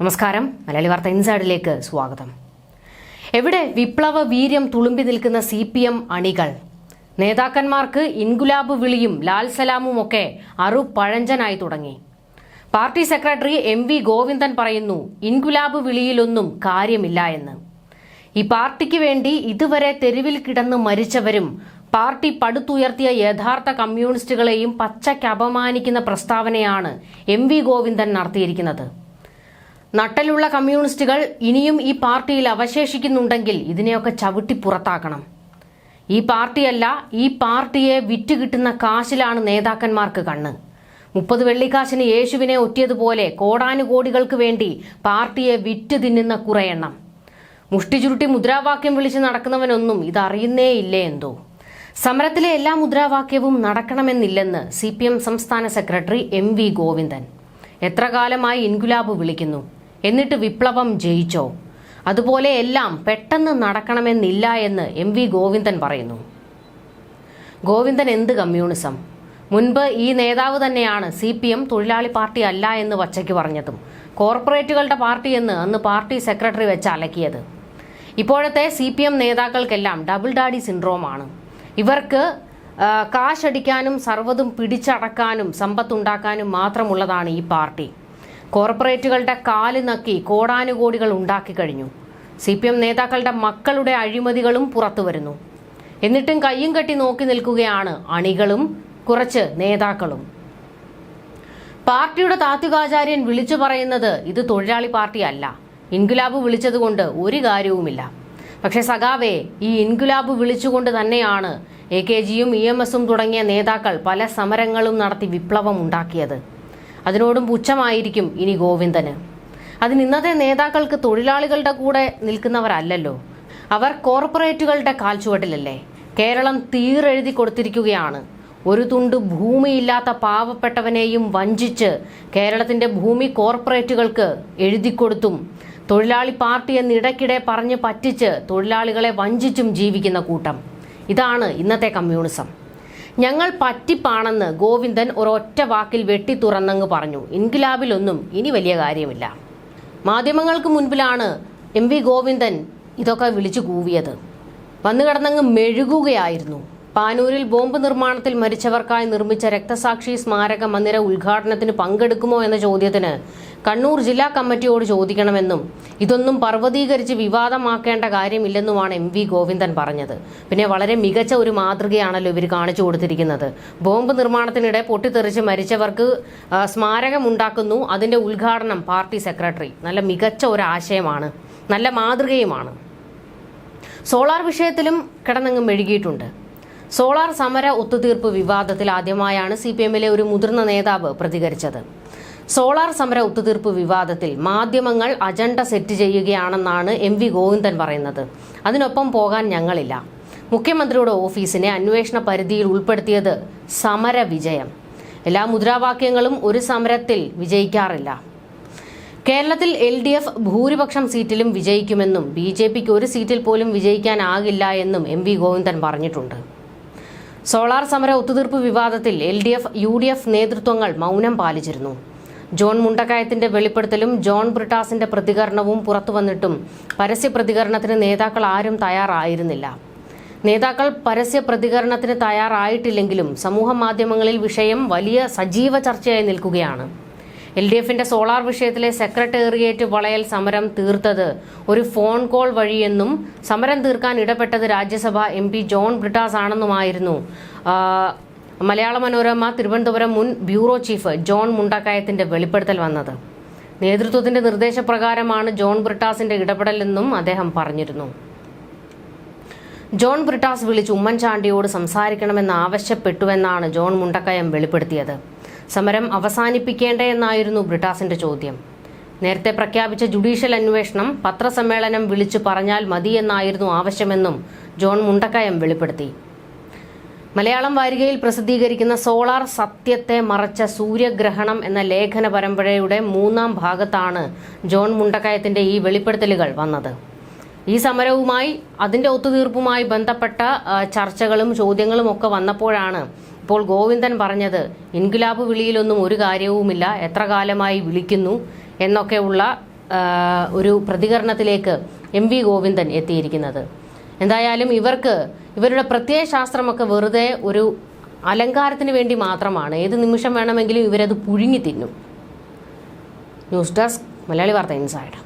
നമസ്കാരം. മലയാളി വാർത്ത ഇൻസൈഡിലേക്ക് സ്വാഗതം. എവിടെ വിപ്ലവ വീര്യം തുളുമ്പി നിൽക്കുന്ന സി പി എം അണികൾ? നേതാക്കന്മാർക്ക് ഇൻഗുലാബ് വിളിയും ലാൽ സലാമും ഒക്കെ അറു പഴഞ്ചനായി തുടങ്ങി. Party secretary M V Govindan പറയുന്നു ഇൻഗുലാബ് വിളിയിലൊന്നും കാര്യമില്ല എന്ന്. ഈ പാർട്ടിക്ക് വേണ്ടി ഇതുവരെ തെരുവിൽ കിടന്ന് മരിച്ചവരും പാർട്ടി പടുത്തുയർത്തിയ യഥാർത്ഥ കമ്മ്യൂണിസ്റ്റുകളെയും പച്ചയ്ക്ക് അപമാനിക്കുന്ന പ്രസ്താവനയാണ് എം വി ഗോവിന്ദൻ നടത്തിയിരിക്കുന്നത്. നട്ടലുള്ള കമ്മ്യൂണിസ്റ്റുകൾ ഇനിയും ഈ പാർട്ടിയിൽ അവശേഷിക്കുന്നുണ്ടെങ്കിൽ ഇതിനെയൊക്കെ ചവിട്ടി പുറത്താക്കണം. ഈ പാർട്ടിയല്ല ഈ പാർട്ടിയെ വിറ്റ് കിട്ടുന്ന കാശിലാണ് നേതാക്കന്മാർക്ക് കണ്ണ്. മുപ്പത് വെള്ളിക്കാശിന് യേശുവിനെ ഒറ്റിയതുപോലെ കോടാനുകോടികൾക്ക് വേണ്ടി പാർട്ടിയെ വിറ്റ് തിന്നുന്ന കുറെ എണ്ണം. മുഷ്ടി ചുരുട്ടി മുദ്രാവാക്യം വിളിച്ച് നടക്കുന്നവനൊന്നും ഇതറിയുന്നേ ഇല്ലേ എന്തോ. സമരത്തിലെ എല്ലാ മുദ്രാവാക്യവും നടക്കണമെന്നില്ലെന്ന് സി സംസ്ഥാന സെക്രട്ടറി എം വി ഗോവിന്ദൻ. എത്ര കാലമായി ഇൻഗുലാബ് വിളിക്കുന്നു. എന്നിട്ട് വിപ്ലവം ജയിച്ചോ? അതുപോലെ എല്ലാം പെട്ടെന്ന് നടക്കണമെന്നില്ല എന്ന് എം വി ഗോവിന്ദൻ പറയുന്നു. ഗോവിന്ദൻ എന്ത് കമ്മ്യൂണിസം? മുൻപ് ഈ നേതാവ് തന്നെയാണ് സി പി എം തൊഴിലാളി പാർട്ടി അല്ല എന്ന് വച്ചയ്ക്ക് പറഞ്ഞതും കോർപ്പറേറ്റുകളുടെ പാർട്ടി എന്ന് അന്ന് പാർട്ടി സെക്രട്ടറി വെച്ച് അലക്കിയത്. ഇപ്പോഴത്തെ സി പി എം നേതാക്കൾക്കെല്ലാം ഡബിൾ ഡാഡി സിൻഡ്രോമാണ്. ഇവർക്ക് കാശടിക്കാനും സർവതും പിടിച്ചടക്കാനും സമ്പത്തുണ്ടാക്കാനും മാത്രമുള്ളതാണ് ഈ പാർട്ടി. കോർപ്പറേറ്റുകളുടെ കാൽ നക്കി കോടാനുകോടികൾ ഉണ്ടാക്കി കഴിഞ്ഞു. സി പി എം നേതാക്കളുടെ മക്കളുടെ അഴിമതികളും പുറത്തു വരുന്നു. എന്നിട്ടും കയ്യും കെട്ടി നോക്കി നിൽക്കുകയാണ് അണികളും കുറച്ച് നേതാക്കളും. പാർട്ടിയുടെ താത്വികാചാര്യൻ വിളിച്ചു പറയുന്നത് ഇത് തൊഴിലാളി പാർട്ടിയല്ല. ഇൻഗുലാബ് വിളിച്ചതുകൊണ്ട് ഒരു കാര്യവുമില്ല. പക്ഷേ സഖാവേ ഈ ഇൻഗുലാബ് വിളിച്ചുകൊണ്ട് തന്നെയാണ് എ കെ ജിയും ഇ എം എസും തുടങ്ങിയ നേതാക്കൾ പല സമരങ്ങളും നടത്തി വിപ്ലവം ഉണ്ടാക്കിയത്. അതിനോടും പുച്ഛമായിരിക്കും ഇനി ഗോവിന്ദന്. അതിന് ഇന്നത്തെ നേതാക്കൾക്ക് തൊഴിലാളികളുടെ കൂടെ നിൽക്കുന്നവരല്ലല്ലോ. അവർ കോർപ്പറേറ്റുകളുടെ കാൽച്ചുവട്ടിലല്ലേ. കേരളം തീരെഴുതി കൊടുത്തിരിക്കുകയാണ്. ഒരു തുണ്ട് ഭൂമിയില്ലാത്ത പാവപ്പെട്ടവനെയും വഞ്ചിച്ച് കേരളത്തിന്റെ ഭൂമി കോർപ്പറേറ്റുകൾക്ക് എഴുതിക്കൊടുത്തും തൊഴിലാളി പാർട്ടി എന്നിടയ്ക്കിടെ പറഞ്ഞ് പറ്റിച്ച് തൊഴിലാളികളെ വഞ്ചിച്ചും ജീവിക്കുന്ന കൂട്ടം. ഇതാണ് ഇന്നത്തെ കമ്മ്യൂണിസം. ഞങ്ങൾ പറ്റിപ്പാണെന്ന് ഗോവിന്ദൻ ഒരൊറ്റ വാക്കിൽ വെട്ടി തുറന്നങ്ങ് പറഞ്ഞു. ഇൻകിലാബിലൊന്നും ഇനി വലിയ കാര്യമില്ല. മാധ്യമങ്ങൾക്ക് മുൻപിലാണ് എം വി ഗോവിന്ദൻ ഇതൊക്കെ വിളിച്ചു കൂവിയത്. വന്നു കിടന്നങ്ങ് മെഴുകുകയായിരുന്നു. പാനൂരിൽ ബോംബ് നിർമ്മാണത്തിൽ മരിച്ചവർക്കായി നിർമ്മിച്ച രക്തസാക്ഷി സ്മാരക മന്ദിര ഉദ്ഘാടനത്തിന് പങ്കെടുക്കുമോ എന്ന ചോദ്യത്തിന് കണ്ണൂർ ജില്ലാ കമ്മിറ്റിയോട് ചോദിക്കണമെന്നും ഇതൊന്നും പർവതീകരിച്ച് വിവാദമാക്കേണ്ട കാര്യമില്ലെന്നുമാണ് എം വി ഗോവിന്ദൻ പറഞ്ഞത്. പിന്നെ വളരെ മികച്ച ഒരു മാതൃകയാണല്ലോ ഇവർ കാണിച്ചു കൊടുത്തിരിക്കുന്നത്. ബോംബ് നിർമ്മാണത്തിനിടെ പൊട്ടിത്തെറിച്ച് മരിച്ചവർക്ക് സ്മാരകമുണ്ടാക്കുന്നു. അതിന്റെ ഉദ്ഘാടനം പാർട്ടി സെക്രട്ടറി. നല്ല മികച്ച ഒരു ആശയമാണ് നല്ല മാതൃകയുമാണ്. സോളാർ വിഷയത്തിലും കിടന്നങ്ങ് മെഴുകിയിട്ടുണ്ട്. സോളാർ സമര ഒത്തുതീർപ്പ് വിവാദത്തിൽ ആദ്യമായാണ് സി പി എമ്മിലെ ഒരു മുതിർന്ന നേതാവ് പ്രതികരിച്ചത്. സോളാർ സമര ഒത്തുതീർപ്പ് വിവാദത്തിൽ മാധ്യമങ്ങൾ അജണ്ട സെറ്റ് ചെയ്യുകയാണെന്നാണ് എം വി ഗോവിന്ദൻ പറയുന്നത്. അതിനൊപ്പം പോകാൻ ഞങ്ങളില്ല. മുഖ്യമന്ത്രിയുടെ ഓഫീസിനെ അന്വേഷണ പരിധിയിൽ ഉൾപ്പെടുത്തിയത് സമര വിജയം. എല്ലാ മുദ്രാവാക്യങ്ങളും ഒരു സമരത്തിൽ വിജയിക്കാറില്ല. കേരളത്തിൽ എൽ ഡി എഫ് ഭൂരിപക്ഷം സീറ്റിലും വിജയിക്കുമെന്നും ബി ജെ പിക്ക് ഒരു സീറ്റിൽ പോലും വിജയിക്കാനാകില്ല എന്നും എം വി ഗോവിന്ദൻ പറഞ്ഞിട്ടുണ്ട്. സോളാർ സമര ഒത്തുതീർപ്പ് വിവാദത്തിൽ L D F U D F നേതൃത്വങ്ങൾ മൗനം പാലിച്ചിരുന്നു. ജോൺ മുണ്ടക്കയത്തിന്റെ വെളിപ്പെടുത്തലും ജോൺ ബ്രിട്ടാസിന്റെ പ്രതികരണവും പുറത്തുവന്നിട്ടും പരസ്യ പ്രതികരണത്തിന് നേതാക്കൾ ആരും തയ്യാറായിരുന്നില്ല. നേതാക്കൾ പരസ്യ പ്രതികരണത്തിന് തയ്യാറായിട്ടില്ലെങ്കിലും സമൂഹ മാധ്യമങ്ങളിൽ വിഷയം വലിയ സജീവ ചർച്ചയായി നിൽക്കുകയാണ്. എൽ ഡി എഫിന്റെ സോളാർ വിഷയത്തിലെ സെക്രട്ടേറിയറ്റ് വളയൽ സമരം തീർത്തത് ഒരു ഫോൺ കോൾ വഴിയെന്നും സമരം തീർക്കാൻ ഇടപെട്ടത് രാജ്യസഭ എം ജോൺ ബ്രിട്ടാസ് ആണെന്നുമായിരുന്നു മലയാള മനോരമ തിരുവനന്തപുരം മുൻ ബ്യൂറോ ചീഫ് ജോൺ മുണ്ടക്കായത്തിന്റെ വെളിപ്പെടുത്തൽ വന്നത്. നേതൃത്വത്തിന്റെ നിർദ്ദേശപ്രകാരമാണ് ജോൺ ബ്രിട്ടാസിന്റെ ഇടപെടലെന്നും അദ്ദേഹം പറഞ്ഞിരുന്നു. ജോൺ ബ്രിട്ടാസ് വിളിച്ച് ഉമ്മൻചാണ്ടിയോട് സംസാരിക്കണമെന്ന് ആവശ്യപ്പെട്ടുവെന്നാണ് ജോൺ മുണ്ടക്കയം വെളിപ്പെടുത്തിയത്. സമരം അവസാനിപ്പിക്കേണ്ടേ എന്നായിരുന്നു ബ്രിട്ടാസിന്റെ ചോദ്യം. നേരത്തെ പ്രഖ്യാപിച്ച ജുഡീഷ്യൽ അന്വേഷണം പത്രസമ്മേളനം വിളിച്ചു പറഞ്ഞാൽ മതിയെന്നായിരുന്നു ആവശ്യമെന്നും ജോൺ മുണ്ടക്കയം വെളിപ്പെടുത്തി. മലയാളം വാരികയിൽ പ്രസിദ്ധീകരിക്കുന്ന സോളാർ സത്യത്തെ മറച്ച സൂര്യഗ്രഹണം എന്ന ലേഖന പരമ്പരയുടെ മൂന്നാം ഭാഗത്താണ് ജോൺ മുണ്ടക്കയത്തിന്റെ ഈ വെളിപ്പെടുത്തലുകൾ വന്നത്. ഈ സമരവുമായി അതിന്റെ ഒത്തുതീർപ്പുമായി ബന്ധപ്പെട്ട ചർച്ചകളും ചോദ്യങ്ങളും ഒക്കെ വന്നപ്പോഴാണ് ഇപ്പോൾ ഗോവിന്ദൻ പറഞ്ഞത് ഇൻഗുലാബ് വിളിയിലൊന്നും ഒരു കാര്യവുമില്ല എത്ര കാലമായി വിളിക്കുന്നു? എന്നൊക്കെയുള്ള ഒരു പ്രതികരണത്തിലേക്ക് എം വി ഗോവിന്ദൻ എത്തിയിരിക്കുന്നത്. എന്തായാലും ഇവർക്ക് ഇവരുടെ പ്രത്യയശാസ്ത്രമൊക്കെ വെറുതെ ഒരു അലങ്കാരത്തിന് വേണ്ടി മാത്രമാണ്. ഏത് നിമിഷം വേണമെങ്കിലും ഇവരത് പുഴുങ്ങി തിന്നും. ന്യൂസ് ഡെസ്ക് മലയാളി വാർത്ത ഇൻസൈഡ്.